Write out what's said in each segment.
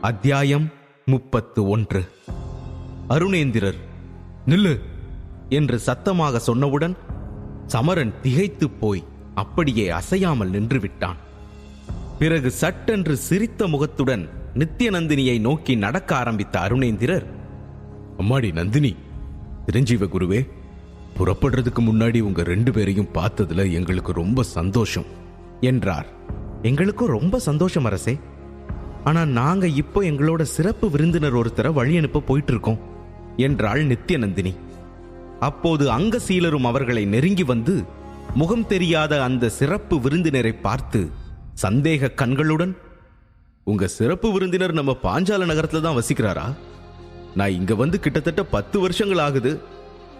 அத்தியாயம் முப்பத்து ஒன்று. அருணேந்திரர் நில்லு என்று சத்தமாக சொன்னவுடன் சமரன் திகைத்துப் போய் அப்படியே அசையாமல் நின்று விட்டான் பிறகு சட்டென்று சிரித்த முகத்துடன் நித்யநந்தினியை நோக்கி நடக்க ஆரம்பித்த அருணேந்திரர் அம்மாடி நந்தினி சிரஞ்சீவ குருவே புறப்படுறதுக்கு முன்னாடி உங்க ரெண்டு பேரையும் பார்த்ததுல எங்களுக்கு ரொம்ப சந்தோஷம் என்றார். எங்களுக்கும் ரொம்ப சந்தோஷம் அரசே ஆனால் நாங்கள் இப்போ எங்களோட சிறப்பு விருந்தினர் ஒருத்தரை வழி அனுப்ப போயிட்டு இருக்கோம் என்றாள் நித்யநந்தினி அப்போது அங்கசீலரும் அவர்களை நெருங்கி வந்து முகம் தெரியாத அந்த சிறப்பு விருந்தினரை பார்த்து சந்தேக கண்களுடன் உங்க சிறப்பு விருந்தினர் நம்ம பாஞ்சால நகரத்துல தான் வசிக்கிறாரா? நான் இங்க வந்து கிட்டத்தட்ட பத்து வருஷங்கள் ஆகுது.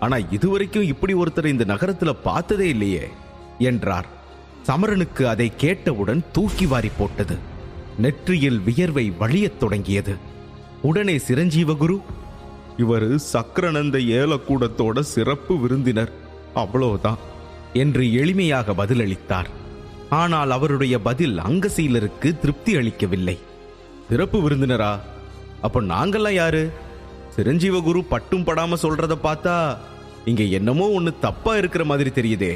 ஆனா இதுவரைக்கும் இப்படி ஒருத்தர் இந்த நகரத்துல பார்த்ததே இல்லையே என்றார். சமரனுக்கு அதை கேட்டவுடன் தூக்கி வாரி போட்டது. நெற்றியில் வியர்வை வழியத் தொடங்கியது. உடனே சிரஞ்சீவகுரு இவர் சக்கரநந்த ஏலக்கூடத்தோட சிறப்பு விருந்தினர் அவ்வளவுதான் என்று எளிமையாக பதிலளித்தார். ஆனால் அவருடைய பதில் அங்கசீலருக்கு திருப்தி அளிக்கவில்லை. சிறப்பு விருந்தினரா? அப்ப நாங்கெல்லாம் யாரு? சிரஞ்சீவகுரு பட்டும் படாம சொல்றத பார்த்தா இங்க என்னமோ ஒண்ணு தப்பா இருக்கிற மாதிரி தெரியுதே.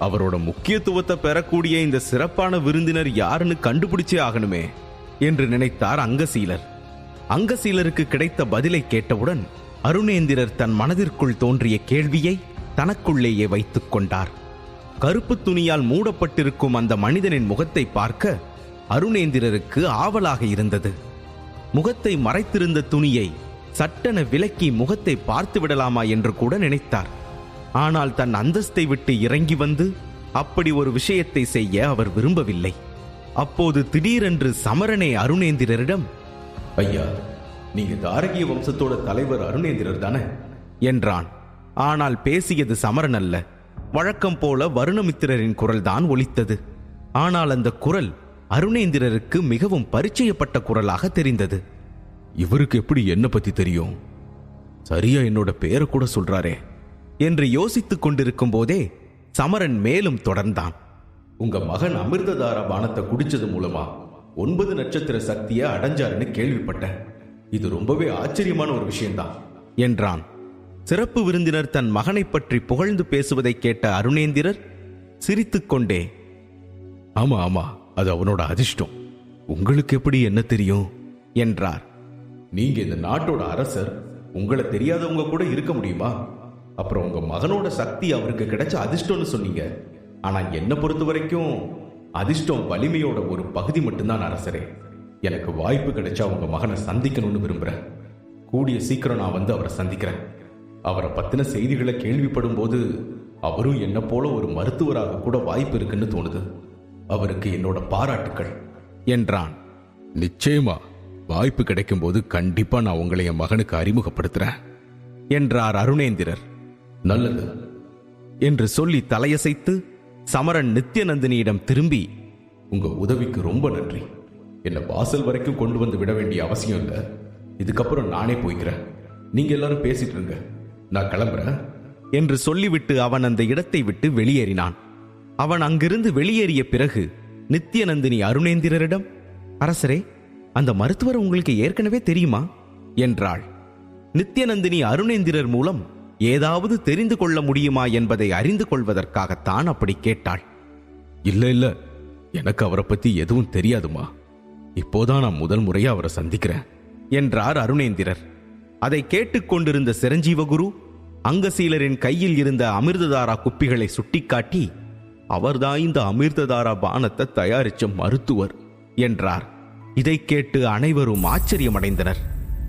அவரோட முக்கியத்துவத்தை பெறக்கூடிய இந்த சிறப்பான விருந்தினர் யாருன்னு கண்டுபிடிச்சே ஆகணுமே என்று நினைத்தார் அங்கசீலர். அங்கசீலருக்கு கிடைத்த பதிலை கேட்டவுடன் அருணேந்திரர் தன் மனதிற்குள் தோன்றிய கேள்வியை தனக்குள்ளேயே வைத்துக் கொண்டார். கருப்பு துணியால் மூடப்பட்டிருக்கும் அந்த மனிதனின் முகத்தை பார்க்க அருணேந்திரருக்கு ஆவலாக இருந்தது. முகத்தை மறைத்திருந்த துணியை சட்டென விலக்கி முகத்தை பார்த்து விடலாமா என்று கூட நினைத்தார். ஆனால் தன் அந்தஸ்தை விட்டு இறங்கி வந்து அப்படி ஒரு விஷயத்தை செய்ய அவர் விரும்பவில்லை. அப்போது திடீரென்று சமரனே அருணேந்திரரிடம் ஐயா நீங்க தாரகிய வம்சத்தோட தலைவர் அருணேந்திரர் தானே? என்றான். ஆனால் பேசியது சமரன் அல்ல. வழக்கம் போல வருணமித்திரரின் குரல்தான் ஒலித்தது. ஆனால் அந்த குரல் அருணேந்திரருக்கு மிகவும் பரிச்சயப்பட்ட குரலாக தெரிந்தது. இவருக்கு எப்படி என்ன பத்தி தெரியும்? சரியா என்னோட பேரை கூட சொல்றாரே. என்று யோசித்துக் கொண்டிருக்கும் போதே சமரன் மேலும் தொடர்ந்தான். உங்க மகன் அமிர்ததார பானத்தை குடிச்சது மூலமா ஒன்பது நட்சத்திர சக்தியை அடைஞ்சாருன்னு கேள்விப்பட்டேன். இது ரொம்பவே ஆச்சரியமான ஒரு விஷயம்தான். என்றான். சிறப்பு விருந்தினர் தன் மகனைப் பற்றி புகழ்ந்து பேசுவதை கேட்ட அருணேந்திரர் சிரித்துக்கொண்டே ஆமா ஆமா அது அவனோட அதிர்ஷ்டம். உங்களுக்கு எப்படி என்ன தெரியும்? என்றார். நீங்க இந்த நாட்டோட அரசர் உங்களை தெரியாதவங்க கூட இருக்க முடியுமா? அப்புறம் உங்க மகனோட சக்தி அவருக்கு கிடைச்ச அதிர்ஷ்டம்னு சொன்னீங்க. ஆனா என்ன பொறுத்த வரைக்கும் அதிர்ஷ்டம் வலிமையோட ஒரு பகுதி மட்டும்தான் அரசரே. எனக்கு வாய்ப்பு கிடைச்சா உங்க மகனை சந்திக்கணும்னு விரும்புறேன். கூடிய சீக்கிரம் நான் வந்து அவரை சந்திக்கிறேன். அவரை பத்தின செய்திகளை கேள்விப்படும் போது அவரும் என்ன போல ஒரு மருத்துவராக கூட வாய்ப்பு இருக்குன்னு தோணுது. அவருக்கு என்னோட பாராட்டுக்கள். என்றான். நிச்சயமா வாய்ப்பு கிடைக்கும் போது கண்டிப்பா நான் உங்களை என் மகனுக்கு அறிமுகப்படுத்துறேன் என்றார் அருணேந்திரர். நல்லது. என்று சொல்லி தலையசைத்து சமரன் நித்யநந்தினியிடம் திரும்பி உங்க உதவிக்கு ரொம்ப நன்றி. என்னை வாசல் வரைக்கும் கொண்டு வந்து விட வேண்டிய அவசியம் இல்லை. இதுக்கப்புறம் நானே போய்க்கிறேன். நீங்க எல்லாரும் பேசிட்டு இருங்க. நான் கிளம்புறேன். என்று சொல்லிவிட்டு அவன் அந்த இடத்தை விட்டு வெளியேறினான். அவன் அங்கிருந்து வெளியேறிய பிறகு நித்யநந்தினி அருணேந்திரரிடம் அரசரே அந்த மருத்துவர் உங்களுக்கு ஏற்கனவே தெரியுமா? என்றாள். நித்யநந்தினி அருணேந்திரர் மூலம் ஏதாவது தெரிந்து கொள்ள முடியுமா என்பதை அறிந்து கொள்வதற்காகத்தான் அப்படி கேட்டாள். இல்ல இல்ல. எனக்கு அவரை பத்தி எதுவும் தெரியாதுமா. இப்போதான் நான் முதல் முறையா அவரை சந்திக்கிறேன். என்றார் அருணேந்திரர். அதை கேட்டுக்கொண்டிருந்த சிரஞ்சீவகுரு அங்கசீலரின் கையில் இருந்த அமிர்ததாரா குப்பிகளை சுட்டிக்காட்டி அவர்தான் இந்த அமிர்ததாரா பானத்தை தயாரிச்ச மருத்துவர் என்றார். இதைக் கேட்டு அனைவரும் ஆச்சரியமடைந்தனர்.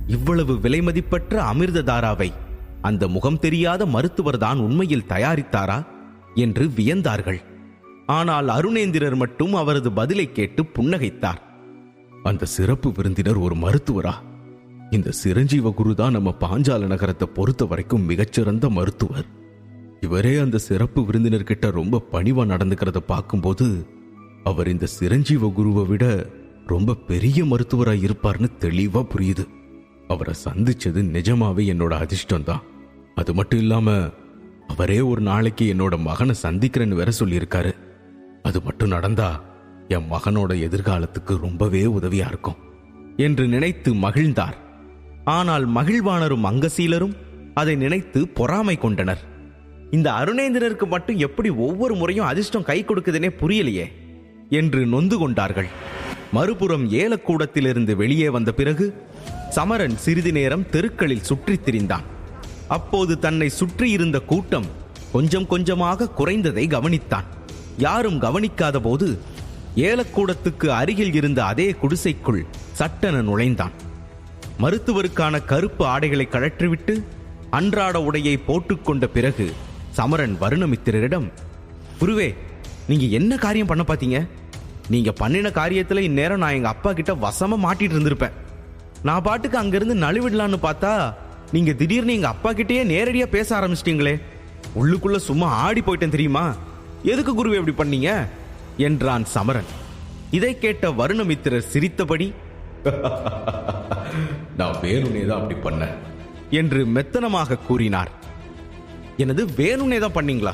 இவ்வளவு விலைமதிப்பற்ற அமிர்ததாராவை அந்த முகம் தெரியாத மருத்துவர் தான் உண்மையில் தயாரித்தாரா? என்று வியந்தார்கள். ஆனால் அருணேந்திரர் மட்டும் அவரது பதிலை கேட்டு புன்னகைத்தார். அந்த சிறப்பு விருந்தினர் ஒரு மருத்துவரா? இந்த சிரஞ்சீவ குரு தான் நம்ம பாஞ்சால நகரத்தை பொறுத்த வரைக்கும் மிகச்சிறந்த மருத்துவர். இவரே அந்த சிறப்பு விருந்தினர்கிட்ட ரொம்ப பணிவா நடந்துக்கிறத பார்க்கும்போது அவர் இந்த சிரஞ்சீவ குருவை விட ரொம்ப பெரிய மருத்துவரா இருப்பார்னு தெளிவா புரியுது. அவரை சந்திச்சது நிஜமாவே என்னோட அதிர்ஷ்டம் தான் அது மட்டும் இல்லாம அவரே ஒரு நாளைக்கு என்னோட மகனை சந்திக்கிறேன்னு வேற சொல்லியிருக்காரு. அது மட்டும் நடந்தா என் மகனோட எதிர்காலத்துக்கு ரொம்பவே உதவியா இருக்கும் என்று நினைத்து மகிழ்ந்தார். ஆனால் மகிழ்வாணரும் அங்கசீலரும் அதை நினைத்து பொறாமை கொண்டனர். இந்த அருணேந்திரருக்கு மட்டும் எப்படி ஒவ்வொரு முறையும் அதிர்ஷ்டம் கை கொடுக்குதுன்னே புரியலையே என்று நொந்து கொண்டார்கள். மறுபுறம் ஏலக்கூடத்திலிருந்து வெளியே வந்த பிறகு சமரன் சிறிது நேரம் தெருக்களில் சுற்றித் திரிந்தான். அப்போது தன்னை சுற்றியிருந்த கூட்டம் கொஞ்சம் கொஞ்சமாக குறைந்ததை கவனித்தான். யாரும் கவனிக்காத போது ஏலக்கூடத்துக்கு அருகில் இருந்த அதே குடிசைக்குள் சட்டென நுழைந்தான். மருத்துவருக்கான கருப்பு ஆடைகளை கழற்றிவிட்டு அன்றாட உடையை போட்டுக்கொண்ட பிறகு சமரன் வருணமித்திரரிடம் குருவே நீங்க என்ன காரியம் பண்ண பாத்தீங்க? நீங்க பண்ணின காரியத்துல இந்நேரம் நான் எங்க அப்பா கிட்ட வசமா மாட்டிட்டு இருந்திருப்பேன். நான் பாட்டுக்கு அங்கிருந்து நழுவிடலான்னு பார்த்தா நீங்க திடீர்னு எங்க அப்பா கிட்டயே நேரடியா பேச ஆரம்பிச்சிட்டீங்களே. உள்ளுக்குள்ள சும்மா ஆடி போயிட்டேன் தெரியுமா? எதுக்கு குருவே இப்படி பண்ணீங்க? என்றான் சமரன். இதை கேட்ட வருணமித்திரர் சிரித்தபடி நான் வேணும்னே தான் அப்படி பண்ணேன். என்று மெத்தனமாக கூறினார். எனது வேணும்னே தான் பண்ணீங்களா?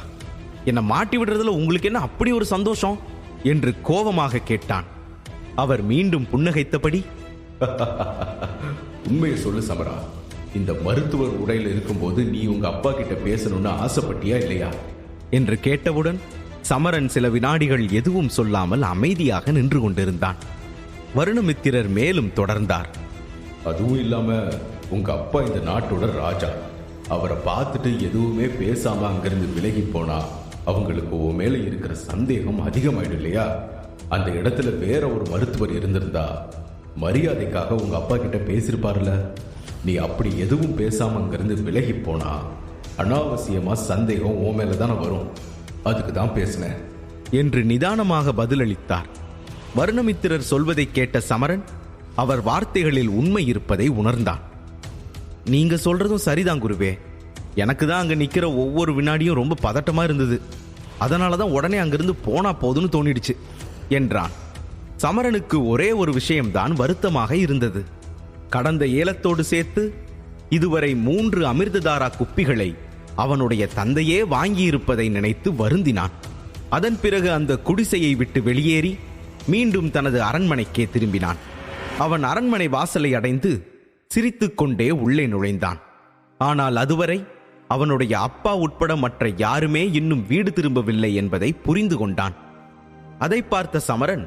என்னை மாட்டி விடுறதுல உங்களுக்கு என்ன அப்படி ஒரு சந்தோஷம்? என்று கோபமாக கேட்டான். அவர் மீண்டும் புன்னகைத்தபடி உண்மையை சொல்லு சமரா. இந்த மருத்துவர் உடையில் இருக்கும்போது நீ உங்க அப்பா கிட்ட பேசணும்னு ஆசைப்பட்டியா இல்லையா? என்று கேட்டவுடன் சமரன் சில வினாடிகள் எதுவும் சொல்லாமல் அமைதியாக நின்று கொண்டிருந்தான். வருணமித்திரர் மேலும் தொடர்ந்தார். அதுவும் இல்லாம உங்க அப்பா இந்த நாட்டோட ராஜா. அவரை பார்த்துட்டு எதுவுமே பேசாம அங்கிருந்து விலகி போனா அவங்களுக்கு உன் மேல இருக்கிற சந்தேகம் அதிகமாயிடும் இல்லையா? அந்த இடத்துல வேற ஒரு மருத்துவர் இருந்திருந்தா மரியாதைக்காக உங்க அப்பா கிட்ட பேசியிருப்பார்ல. நீ அப்படி எதுவும் பேசாமல் அங்கேருந்து விலகி போனா அனாவசியமா சந்தேகம் ஓ மேலே தானே வரும். அதுக்கு தான் பேசினேன். என்று நிதானமாக பதிலளித்தார். வருணமித்திரர் சொல்வதை கேட்ட சமரன் அவர் வார்த்தைகளில் உண்மை இருப்பதை உணர்ந்தான். நீங்க சொல்றதும் சரிதான் குருவே. எனக்கு தான் அங்க நிக்கிற ஒவ்வொரு வினாடியும் ரொம்ப பதட்டமா இருந்தது. அதனால தான் உடனே அங்கிருந்து போனா போதும்னு தோணிடுச்சு என்றான். சமரனுக்கு ஒரே ஒரு விஷயம்தான் வருத்தமாக இருந்தது. கடந்த ஏலத்தோடு சேர்த்து இதுவரை மூன்று அமிர்ததாரா குப்பிகளை அவனுடைய தந்தையே வாங்கியிருப்பதை நினைத்து வருந்தினான். அதன் பிறகு அந்த குடிசையை விட்டு வெளியேறி மீண்டும் தனது அரண்மனைக்கே திரும்பினான். அவன் அரண்மனை வாசலை அடைந்து சிரித்துக்கொண்டே உள்ளே நுழைந்தான். ஆனால் அதுவரை அவனுடைய அப்பா உட்பட மற்ற யாருமே இன்னும் வீடு திரும்பவில்லை என்பதை புரிந்து கொண்டான். அதை பார்த்த சமரன்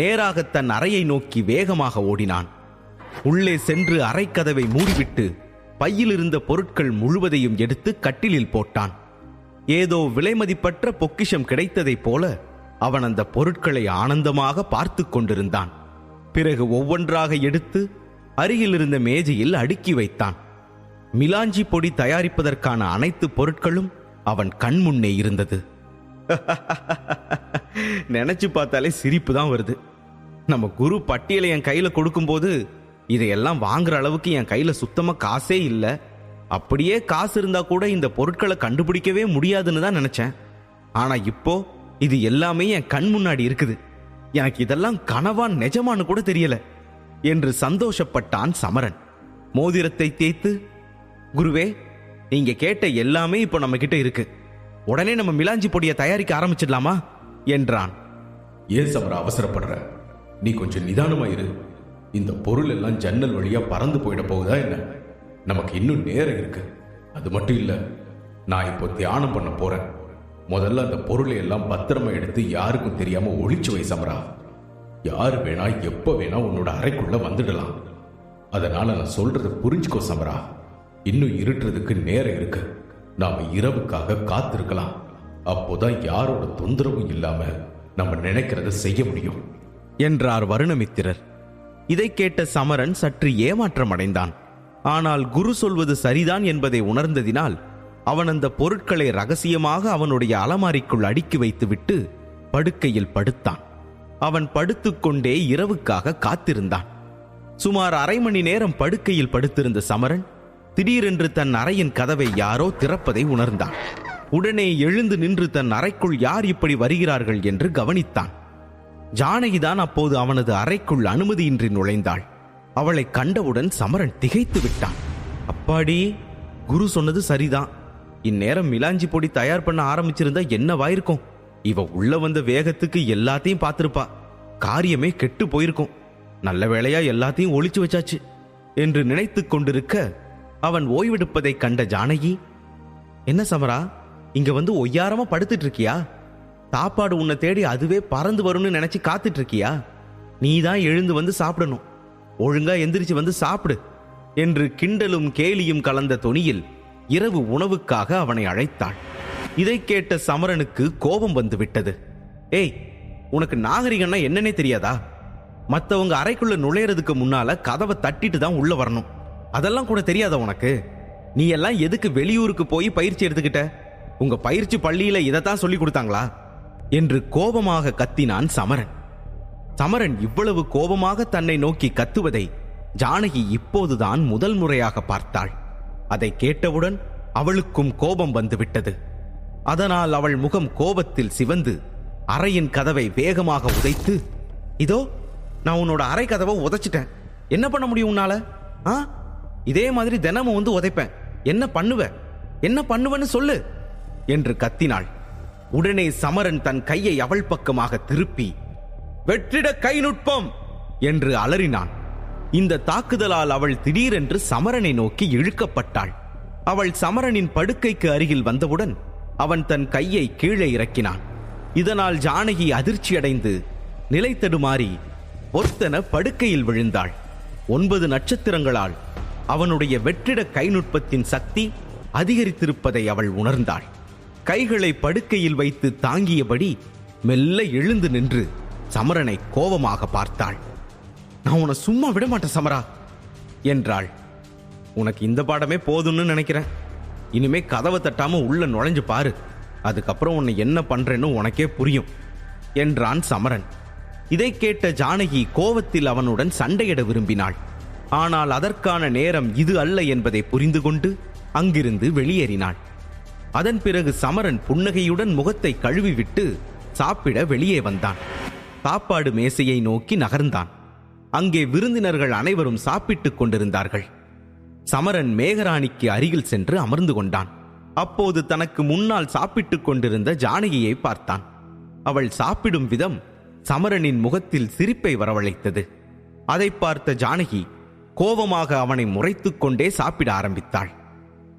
நேராக தன் அறையை நோக்கி வேகமாக ஓடினான். உள்ளே சென்று அரைக்கதவை மூடிவிட்டு பையில் இருந்த பொருட்கள் முழுவதையும் எடுத்து கட்டிலில் போட்டான். ஏதோ விலைமதிப்பற்ற பொக்கிஷம் கிடைத்ததைப் போல அவன் அந்த பொருட்களை ஆனந்தமாக பார்த்து கொண்டிருந்தான். பிறகு ஒவ்வொன்றாக எடுத்து அருகில் இருந்த மேஜையில் அடுக்கி வைத்தான். மிலாஞ்சி பொடி தயாரிப்பதற்கான அனைத்து பொருட்களும் அவன் கண் முன்னே இருந்தது. நினைச்சு பார்த்தாலே சிரிப்பு தான் வருது. நம்ம குரு பட்டியலை என் கையில கொடுக்கும்போது இதையெல்லாம் வாங்குற அளவுக்கு என் கையில சுத்தமா காசே இல்லை. அப்படியே காசு இருந்தா கூட இந்த பொருட்களை கண்டுபிடிக்கவே முடியாதுன்னு தான் நினைச்சேன். ஆனா இப்போ இது எல்லாமே என் கண் முன்னாடி இருக்குது. எனக்கு இதெல்லாம் கனவா நிஜமானு கூட தெரியல என்று சந்தோஷப்பட்டான் சமரன். மோதிரத்தை தேய்த்து குருவே நீங்க கேட்ட எல்லாமே இப்போ நம்ம கிட்ட இருக்கு. உடனே நம்ம மிலாஞ்சி பொடியை தயாரிக்க ஆரம்பிச்சிடலாமா? என்றான். ஏன் சமரா அவசரப்படுற? நீ கொஞ்சம் நிதானமா இரு. இந்த பொருள் எல்லாம் ஜன்னல் வழியா பறந்து போயிட போகுதா என்ன? நமக்கு இன்னும் நேரம் இருக்கு. அது மட்டும் இல்ல நான் இப்போ தியானம் பண்ண போறேன். முதல்ல அந்த பொருளை எல்லாம் பத்திரமா எடுத்து யாருக்கும் தெரியாம ஒழிச்சு வை சமரா. யார் வேணா எப்ப வேணா உன்னோட அறைக்குள்ள வந்துடலாம். அதனால நான் சொல்றத புரிஞ்சுக்கோ சமரா. இன்னும் இருட்டுறதுக்கு நேரம் இருக்கு. நாம இரவுக்காக காத்திருக்கலாம். அப்போதான் யாரோட தொந்தரவும் இல்லாம நம்ம நினைக்கிறத செய்ய முடியும். என்றார் வருணமித்திரர். இதை கேட்ட சமரன் சற்று ஏமாற்றம் அடைந்தான் ஆனால் குரு சொல்வது சரிதான் என்பதை உணர்ந்ததினால் அவன் அந்த பொருட்களை ரகசியமாக அவனுடைய அலமாரிக்குள் அடுக்கி வைத்துவிட்டு படுக்கையில் படுத்தான். அவன் படுத்துக்கொண்டே இரவுக்காக காத்திருந்தான். சுமார் அரை மணி நேரம் படுக்கையில் படுத்திருந்த சமரன் திடீரென்று தன் அறையின் கதவை யாரோ திறப்பதை உணர்ந்தான். உடனே எழுந்து நின்று தன் அறைக்குள் யார் இப்படி வருகிறார்கள் என்று கவனித்தான். ஜானகிதான் அப்போது அவனது அறைக்குள் அனுமதியின்றி நுழைந்தாள். அவளை கண்டவுடன் சமரன் திகைத்து விட்டான். அப்பாடி குரு சொன்னது சரிதான். இந்நேரம் மிலாஞ்சி பொடி தயார் பண்ண ஆரம்பிச்சிருந்தா என்னவாயிருக்கும் இவ உள்ள வந்த வேகத்துக்கு எல்லாத்தையும் பார்த்திருப்பா. காரியமே கெட்டு போயிருக்கும். நல்ல வேளையா எல்லாத்தையும் ஒளிச்சு வச்சாச்சு. என்று நினைத்து கொண்டிருக்க அவன் ஓய்வெடுப்பதைக் கண்ட ஜானகி என்ன சமரா இங்க வந்து ஒய்யாரமா படுத்துட்டு இருக்கியா? சாப்பாடு உன்னை தேடி அதுவே பறந்து வரும்னு நினைச்சு காத்துட்டு இருக்கியா நீ தான் எழுந்து வந்து சாப்பிடணும். ஒழுங்கா எந்திரிச்சு வந்து சாப்பிடு என்று கிண்டலும் கேலியும் கலந்த தொனியில் இரவு உணவுக்காக அவனை அழைத்தாள். இதை கேட்ட சமரனுக்கு கோபம் வந்து விட்டது. ஏய் உனக்கு நாகரிகம்னா என்னன்னே தெரியாதா? மற்றவங்க அறைக்குள்ள நுழையறதுக்கு முன்னால கதவை தட்டிட்டு தான் உள்ள வரணும். அதெல்லாம் கூட தெரியாதா உனக்கு? நீ எல்லாம் எதுக்கு வெளியூருக்கு போய் பயிற்சி எடுத்துக்கிட்ட? உங்க பயிற்சி பள்ளியில இதைத்தான் சொல்லி கொடுத்தாங்களா? என்று கோபமாக கத்தினான் சமரன். சமரன் இவ்வளவு கோபமாக தன்னை நோக்கி கத்துவதை ஜானகி இப்போதுதான் முதல் முறையாக பார்த்தாள். அதை கேட்டவுடன் அவளுக்கும் கோபம் வந்துவிட்டது. அதனால் அவள் முகம் கோபத்தில் சிவந்து அறையின் கதவை வேகமாக உதைத்து இதோ நான் உன்னோட அறை கதவை உதைச்சிட்டேன். என்ன பண்ண முடியும் உன்னால? ஆ? இதே மாதிரி தினமும் வந்து உதைப்பேன். என்ன பண்ணுவ? என்ன பண்ணுவன்னு சொல்லு என்று கத்தினாள். உடனே சமரன் தன் கையை அவள் பக்கமாக திருப்பி வெற்றிட கை நுட்பம் என்று அலறினான். இந்த தாக்குதலால் அவள் திடீரென்று சமரனை நோக்கி இழுக்கப்பட்டாள். அவள் சமரனின் படுக்கைக்கு அருகில் வந்தவுடன் அவன் தன் கையை கீழே இறக்கினான். இதனால் ஜானகி அதிர்ச்சியடைந்து நிலை தடுமாறி ஒத்தன படுக்கையில் விழுந்தாள். ஒன்பது நட்சத்திரங்களால் அவனுடைய வெற்றிட கைநுட்பத்தின் சக்தி அதிகரித்திருப்பதை அவள் உணர்ந்தாள். கைகளை படுக்கையில் வைத்து தாங்கியபடி மெல்ல எழுந்து நின்று சமரனை கோபமாக பார்த்தாள். நான் உன்னை சும்மா விட மாட்டேன் சமரா என்றாள். உனக்கு இந்த பாடமே போதும்னு நினைக்கிறேன். இனிமே கதவை தட்டாம உள்ள நுழைஞ்சு பாரு. அதுக்கப்புறம் உன்னை என்ன பண்றேன்னு உனக்கே புரியும் என்றான் சமரன். இதை கேட்ட ஜானகி கோவத்தில் அவனுடன் சண்டையிட விரும்பினாள். ஆனால் அதற்கான நேரம் இது அல்ல என்பதை புரிந்து கொண்டு அங்கிருந்து வெளியேறினாள். அதன் பிறகு சமரன் புன்னகையுடன் முகத்தை கழுவிவிட்டு சாப்பிட வெளியே வந்தான். சாப்பாடு மேசையை நோக்கி நகர்ந்தான். அங்கே விருந்தினர்கள் அனைவரும் சாப்பிட்டுக் கொண்டிருந்தார்கள். சமரன் மேகராணிக்கு அருகில் சென்று அமர்ந்து கொண்டான். அப்போது தனக்கு முன்னால் சாப்பிட்டுக் கொண்டிருந்த ஜானகியை பார்த்தான். அவள் சாப்பிடும் விதம் சமரனின் முகத்தில் சிரிப்பை வரவழைத்தது. அதை பார்த்த ஜானகி கோபமாக அவனை முறைத்துக் கொண்டே சாப்பிட ஆரம்பித்தாள்.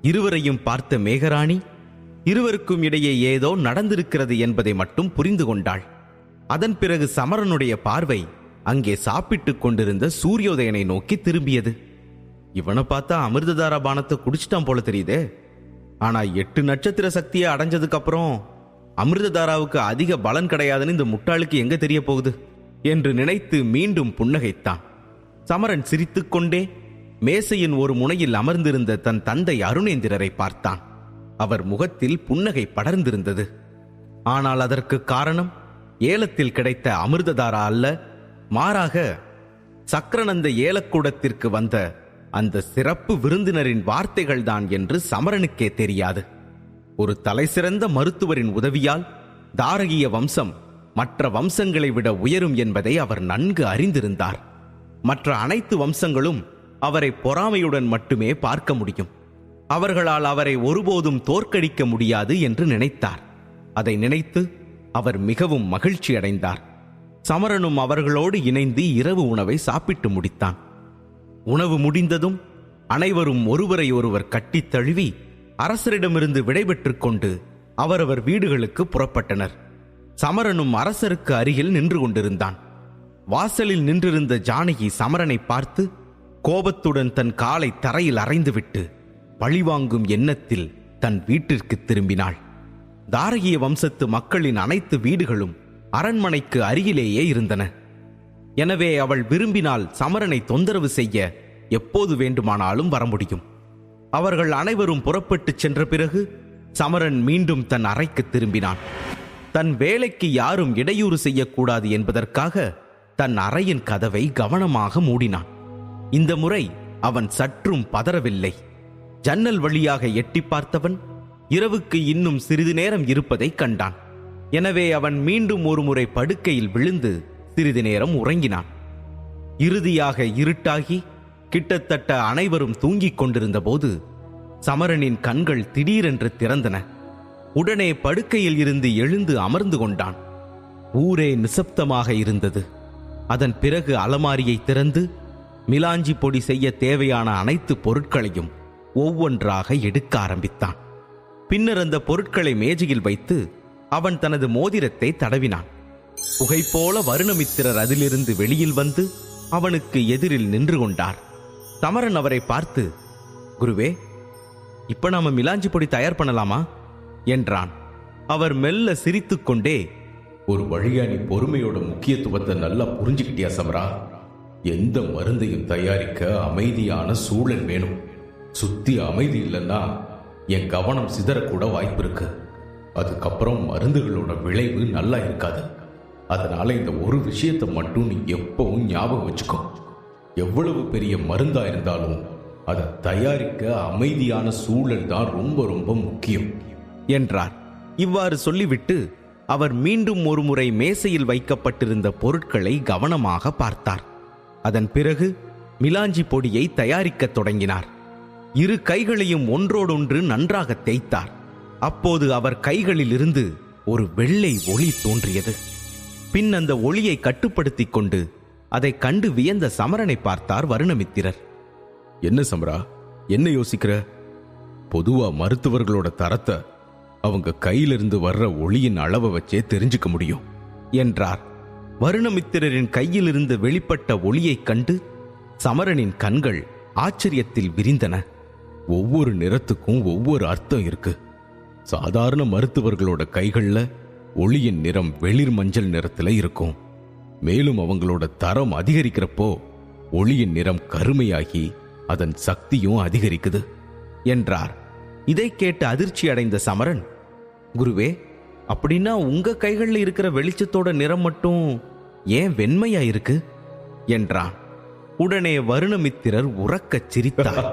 இருவரையும் பார்த்த மேகராணி இருவருக்கும் இடையே ஏதோ நடந்திருக்கிறது என்பதை மட்டும் புரிந்து கொண்டாள். அதன் பிறகு சமரனுடைய பார்வை அங்கே சாப்பிட்டுக் கொண்டிருந்த சூரியோதயனை நோக்கி திரும்பியது. இவனை பார்த்தா அமிர்ததாரா பானத்தை குடிச்சிட்டான் போல தெரியுதே. ஆனா எட்டு நட்சத்திர சக்தியை அடைஞ்சதுக்கு அப்புறம் அமிர்ததாராவுக்கு அதிக பலன் கிடையாதுன்னு இந்த முட்டாளுக்கு எங்க தெரிய போகுது? என்று நினைத்து மீண்டும் புன்னகைத்தான். சமரன் சிரித்துக்கொண்டே மேசையின் ஒரு முனையில் அமர்ந்திருந்த தன் தந்தை அருணேந்திரரை பார்த்தான். அவர் முகத்தில் புன்னகை படர்ந்திருந்தது. ஆனால் அதற்கு காரணம் ஏலத்தில் கிடைத்த அமிர்ததாரா அல்ல. மாறாக சக்கரநந்த ஏலக்கூடத்திற்கு வந்த அந்த சிறப்பு விருந்தினரின் வார்த்தைகள்தான் என்று சமரனுக்கே தெரியாது. ஒரு தலைசிறந்த மருத்துவரின் உதவியால் தாரகிய வம்சம் மற்ற வம்சங்களை விட உயரும் என்பதை அவர் நன்கு அறிந்திருந்தார். மற்ற அனைத்து வம்சங்களும் அவரை பொறாமையுடன் மட்டுமே பார்க்க முடியும். அவர்களால் அவரை ஒருபோதும் தோற்கடிக்க முடியாது என்று நினைத்தார். அதை நினைத்து அவர் மிகவும் மகிழ்ச்சி அடைந்தார். சமரனும் அவர்களோடு இணைந்து இரவு உணவை சாப்பிட்டு முடித்தான். உணவு முடிந்ததும் அனைவரும் ஒருவரை ஒருவர் கட்டித் தழுவி அரசரிடமிருந்து விடைபெற்று கொண்டு அவரவர் வீடுகளுக்கு புறப்பட்டனர். சமரனும் அரசருக்கு அருகில் நின்று கொண்டிருந்தான். வாசலில் நின்றிருந்த ஜானகி சமரனை பார்த்து கோபத்துடன் தன் காலை தரையில் அறைந்துவிட்டு பழிவாங்கும் எண்ணத்தில் தன் வீட்டிற்கு திரும்பினாள். தாரகிய வம்சத்து மக்களின் அனைத்து வீடுகளும் அரண்மனைக்கு அருகிலேயே இருந்தன. எனவே அவள் விரும்பினால் சமரனை தொந்தரவு செய்ய எப்போது வேண்டுமானாலும் வர முடியும் அவர்கள் அனைவரும் புறப்பட்டுச் சென்ற பிறகு சமரன் மீண்டும் தன் அறைக்கு திரும்பினான். தன் வேலைக்கு யாரும் இடையூறு செய்யக்கூடாது என்பதற்காக தன் அறையின் கதவை கவனமாக மூடினான். இந்த முறை அவன் சற்றும் பதறவில்லை. ஜன்னல் வழியாக எட்டி பார்த்தவன் இரவுக்கு இன்னும் சிறிது நேரம் இருப்பதைக் கண்டான். எனவே அவன் மீண்டும் ஒருமுறை படுக்கையில் விழுந்து சிறிது நேரம் உறங்கினான். இறுதியாக இருட்டாகி கிட்டத்தட்ட அனைவரும் தூங்கிக் கொண்டிருந்த போது சமரனின் கண்கள் திடீரென்று திறந்தன. உடனே படுக்கையில் இருந்து எழுந்து அமர்ந்து கொண்டான். ஊரே நிசப்தமாக இருந்தது. அதன் பிறகு அலமாரியை திறந்து மிலாஞ்சி பொடி செய்ய தேவையான அனைத்து பொருட்களையும் ஒவ்வொன்றாக எடுக்க ஆரம்பித்தான். பின்னர் அந்த பொருட்களை மேஜையில் வைத்து அவன் தனது மோதிரத்தை தடவினான். புகை போல வருணமித்திரர் அதிலிருந்து வெளியில் வந்து அவனுக்கு எதிரில் நின்று கொண்டார். சமரன் அவரை பார்த்து குருவே இப்ப நாம மிலாஞ்சி பொடி தயார் பண்ணலாமா? என்றான். அவர் மெல்ல சிரித்துக்கொண்டே ஒரு வழியா நீ பொறுமையோட முக்கியத்துவத்தை நல்லா புரிஞ்சுக்கிட்டியா சமரா? எந்த மருந்தையும் தயாரிக்க அமைதியான சூழல் வேணும். சுத்தி அமைதி இல்லைன்னா என் கவனம் சிதறக்கூட வாய்ப்பு இருக்கு. அதுக்கப்புறம் மருந்துகளோட விளைவு நல்லா இருக்காது. அதனால இந்த ஒரு விஷயத்தை மட்டும் நீ எப்பவும் ஞாபகம் வச்சுக்கோ. எவ்வளவு பெரிய மருந்தா இருந்தாலும் அதை தயாரிக்க அமைதியான சூழல் தான் ரொம்ப ரொம்ப முக்கியம். என்றார். இவ்வாறு சொல்லிவிட்டு அவர் மீண்டும் ஒருமுறை மேசையில் வைக்கப்பட்டிருந்த பொருட்களை கவனமாக பார்த்தார். அதன் பிறகு மிலாஞ்சி பொடியை தயாரிக்கத் தொடங்கினார். இரு கைகளையும் ஒன்றோடொன்று நன்றாக தேய்த்தார். அப்போது அவர் கைகளிலிருந்து ஒரு வெள்ளை ஒளி தோன்றியது. பின் அந்த ஒளியை கட்டுப்படுத்திக் கொண்டு அதை கண்டு வியந்த சமரனை பார்த்தார் வருணமித்திரர். என்ன சம்ரா? என்ன யோசிக்கிற? பொதுவா மருத்துவர்களோட தரத்தை அவங்க கையிலிருந்து வர்ற ஒளியின் அளவை வச்சே தெரிஞ்சுக்க முடியும். என்றார். வருணமித்திரரின் கையிலிருந்து வெளிப்பட்ட ஒளியைக் கண்டு சமரனின் கண்கள் ஆச்சரியத்தில் விரிந்தன. ஒவ்வொரு நிறத்துக்கும் ஒவ்வொரு அர்த்தம் இருக்கு. சாதாரண மருத்துவர்களோட கைகள்ல ஒளியின் நிறம் வெளிர் மஞ்சள் நிறத்துல இருக்கும். மேலும் அவங்களோட தரம் அதிகரிக்கிறப்போ ஒளியின் நிறம் கருமையாகி அதன் சக்தியும் அதிகரிக்குது என்றார். இதைக் கேட்டு அதிர்ச்சி அடைந்த சமரன் குருவே அப்படின்னா உங்க கைகள்ல இருக்கிற வெளிச்சத்தோட நிறம் மட்டும் ஏன் வெண்மையா இருக்கு? என்றான். உடனே வருணமித்திரர் உறக்கச் சிரித்தார்.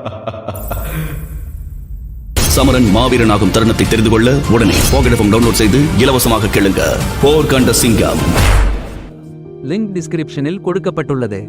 சமரன் மாவீரனாகும் தருணத்தை தெரிந்து கொள்ள உடனே போகடஃபம் டவுன்லோட் செய்து இலவசமாக கேளுங்க. போர் கண்ட சிங்கம். லிங்க் டிஸ்கிரிப்ஷனில் கொடுக்கப்பட்டுள்ளது.